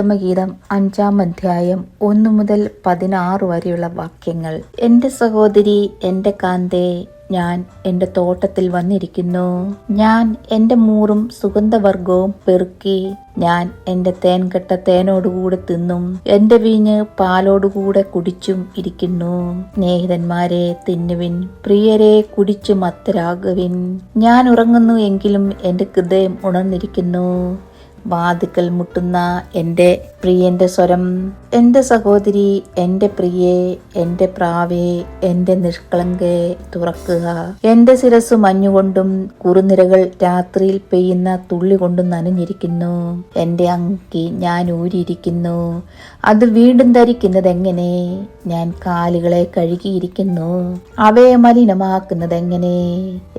ഉത്തമഗീതം അഞ്ചാം അധ്യായം ഒന്നു മുതൽ പതിനാറ് വരെയുള്ള വാക്യങ്ങൾ. എന്റെ സഹോദരി എന്റെ കാന്തേ ഞാൻ എന്റെ തോട്ടത്തിൽ വന്നിരിക്കുന്നു. ഞാൻ എന്റെ മൂറും സുഗന്ധവർഗവും പെറുക്കി ഞാൻ എന്റെ തേൻകെട്ട തേനോടുകൂടെ തിന്നും എന്റെ വീഞ്ഞ് പാലോടുകൂടെ കുടിച്ചും ഇരിക്കുന്നു. സ്നേഹിതന്മാരെ തിന്നുവിൻ പ്രിയരെ കുടിച്ചു മത്തരാകുവിൻ. ഞാൻ ഉറങ്ങുന്നു എങ്കിലും എന്റെ ഹൃദയം ഉണർന്നിരിക്കുന്നു. വാതുക്കൽ മുട്ടുന്ന എന്റെ പ്രിയന്റെ സ്വരം എന്റെ സഹോദരി എന്റെ പ്രിയേ എന്റെ പ്രാവേ എന്റെ നിഷ്കളങ്കെ തുറക്കുക. എന്റെ ശിരസ് മഞ്ഞുകൊണ്ടും കുറുനിരകൾ രാത്രിയിൽ പെയ്യുന്ന തുള്ളി കൊണ്ടും നനഞ്ഞിരിക്കുന്നു. എന്റെ അങ്കി ഞാൻ ഊരിയിരിക്കുന്നു. അത് വീണ്ടും ധരിക്കുന്നത് എങ്ങനെ ഞാൻ കാലുകളെ കഴുകിയിരിക്കുന്നു. അവയെ മലിനമാക്കുന്നത് എങ്ങനെ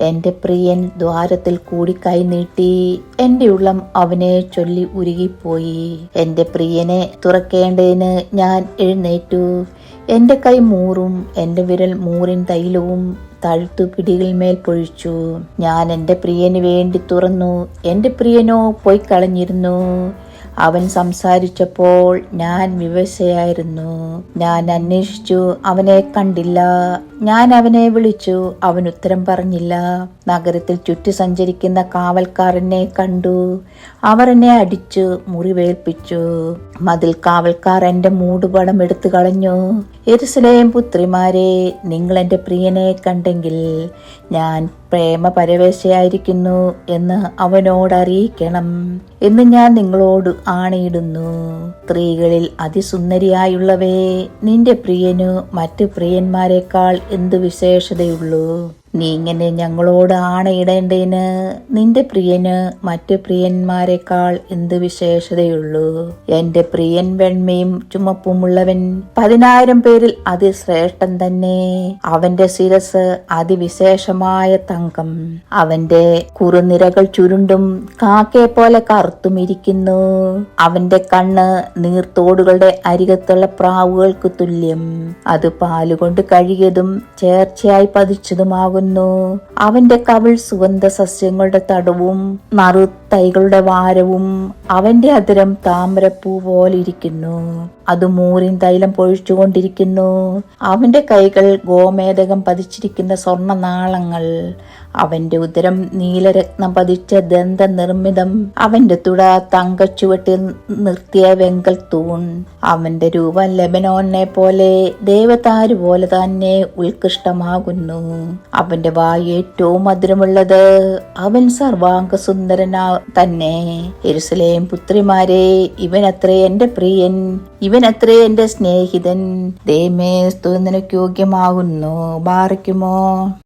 എന്റെ പ്രിയൻ ദ്വാരത്തിൽ കൂടി കൈ നീട്ടി എന്റെ ഉള്ളം അവനെ ചൊല്ലി ഉരുകിപ്പോയി. എന്റെ പ്രിയനെ തുറക്കേണ്ടതിന് ഞാൻ എഴുന്നേറ്റു. എന്റെ കൈ മൂറും എന്റെ വിരൽ മൂറിൻ തൈലവും തഴുത്തു പിടികളിന്മേൽ പൊഴിച്ചു. ഞാൻ എന്റെ പ്രിയന് വേണ്ടി തുറന്നു. എന്റെ പ്രിയനോ പോയി കളഞ്ഞിരുന്നു. അവൻ സംസാരിച്ചപ്പോൾ ഞാൻ വിവശയായിരുന്നു. ഞാൻ അന്വേഷിച്ചു അവനെ കണ്ടില്ല. ഞാൻ അവനെ വിളിച്ചു. അവൻ ഉത്തരം പറഞ്ഞില്ല. നഗരത്തിൽ ചുറ്റി സഞ്ചരിക്കുന്ന കാവൽക്കാരനെ കണ്ടു. അവർ എന്നെ അടിച്ചു മുറിവേൽപ്പിച്ചു. മതിൽ കാവൽക്കാർ എന്റെ മൂടുപടം എടുത്തു കളഞ്ഞു. എരുസലേം പുത്രിമാരെ നിങ്ങൾ എന്റെ പ്രിയനെ കണ്ടെങ്കിൽ ഞാൻ പ്രേമ പരവേശയായിരിക്കുന്നു എന്ന് അവനോട് അറിയിക്കണം എന്ന് ഞാൻ നിങ്ങളോട് ആണയിടുന്നു. സ്ത്രീകളിൽ അതിസുന്ദരിയായുള്ളവേ നിന്റെ പ്രിയനു മറ്റു പ്രിയന്മാരെക്കാൾ എന്തു വിശേഷതയുള്ളൂ? നീ ഇങ്ങനെ ഞങ്ങളോട് ആണയിടേണ്ടതിന് നിന്റെ പ്രിയന് മറ്റു പ്രിയന്മാരെക്കാൾ എന്ത് വിശേഷതയുള്ളൂ? എന്റെ പ്രിയൻ വെണ്മയും ചുമപ്പുമുള്ളവൻ പതിനായിരം പേരിൽ അതിശ്രേഷ്ഠൻ തന്നെ. അവന്റെ ശിരസ് അതിവിശേഷമായ തങ്കം. അവന്റെ കുറുനിരകൾ ചുരുണ്ടും കാക്കയെ പോലെ കറുത്തും ഇരിക്കുന്നു. അവന്റെ കണ്ണ് നീർത്തോടുകളുടെ അരികത്തുള്ള പ്രാവുകൾക്ക് തുല്യം. അത് പാലുകൊണ്ട് കഴുകിയതും ചേർച്ചയായി പതിച്ചതുമാകുന്നു. അവന്റെ കവിൾ സുഗന്ധ സസ്യങ്ങളുടെ തടവും നറുത്തൈകളുടെ വാരവും അവന്റെ അതിരം താമരപ്പൂ പോലിരിക്കുന്നു അത് മൂറിൻ തൈലം പൊഴിച്ചുകൊണ്ടിരിക്കുന്നു. അവന്റെ കൈകൾ ഗോമേതകം പതിച്ചിരിക്കുന്ന സ്വർണ നാളങ്ങൾ അവന്റെ ഉദരം നീലരത്നം പതിച്ച ദന്ത നിർമ്മിതം അവന്റെ തുട തങ്കച്ചുവട്ടിൽ നിർത്തിയ വെങ്കൽ തൂൺ. അവന്റെ രൂപം ലെബനോനെ പോലെ ദേവതാരു പോലെ തന്നെ ഉത്കൃഷ്ടമാകുന്നു. അവന്റെ വായ ഏറ്റവും മധുരമുള്ളത് അവൻ സർവാംഗ സുന്ദരനാ തന്നെ. എരുസലേം പുത്രിമാരെ ഇവനത്രേ എന്റെ പ്രിയൻ. ഇവനത്രേ എന്റെ സ്നേഹിതൻ. ദേമേ സ്തുതിനക്ക് യോഗ്യമാകുന്നു. ബാറയ്ക്കുമോ?